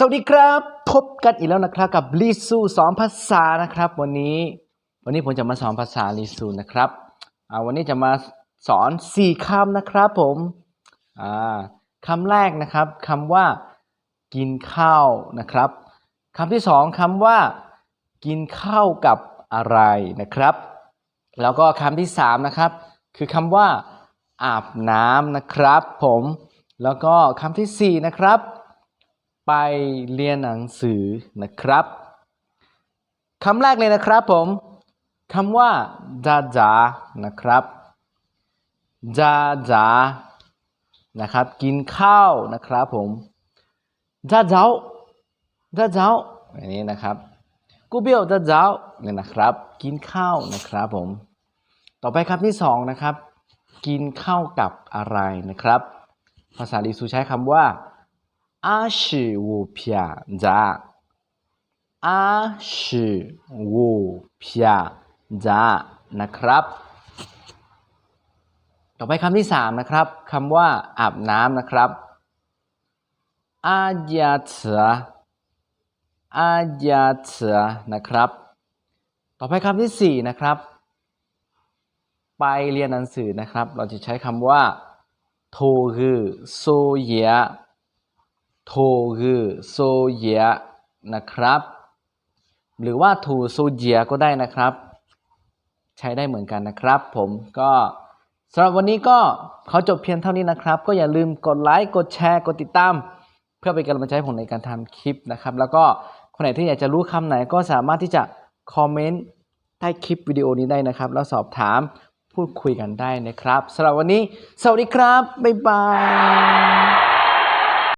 สวัสดีครับ พบกันอีกแล้วนะครับกับลิซูสอนภาษานะครับ วันนี้ วันนี้ผมจะมาสอนภาษาลิซูนะครับวันนี้จะมาสอนสี่คำนะครับผมคำแรกนะครับคำว่า กินข้าวนะครับคำที่สองคำว่า กินข้าวกับอะไรนะครับ แล้วก็คำที่สามนะครับ คือคำว่า อาบน้ำนะครับ ผมแล้วก็คำที่สี่นะครับ ไปเรียนหนังสือนะครับคำแรกเลยนะครับผมคำว่าจาจานะครับจาจานะครับ กินข้าวนะครับผมจาเจ้าจาเจ้าอันนี้นะครับกูเบี้ยวจาเจ้าเนี่ยนะครับ กินข้าวนะครับผม ต่อไปคำที่สองนะครับ กินข้าวกับอะไรนะครับ ภาษาลิซูใช้คำว่า 阿是五片炸，阿是五片炸นะครับ ต่อไปคำที่สามนะครับคำว่าอาบน้ำนะครับอาญาเถออาญาเถอนะครับ ต่อไปคำที่สี่นะครับ ไปเรียนหนังสือนะครับ เราจะใช้คำว่าโทรือโซเยะ โทรือโซเยะนะครับ หรือว่าถูโซเจียก็ได้นะครับ ใช้ได้เหมือนกันนะครับ ผมก็สำหรับวันนี้ก็ขอจบเพียงเท่านี้นะครับ ก็อย่าลืมกดไลค์กดแชร์กดติดตาม เพื่อเป็นกำลังใจให้ผมในการทำคลิปนะครับ แล้วก็คนไหนที่อยากจะรู้คำไหนก็สามารถที่จะคอมเมนต์ใต้คลิปวิดีโอนี้ได้นะครับ แล้วสอบถามพูดคุยกันได้นะครับสำหรับวันนี้ สวัสดีครับ บ๊ายบาย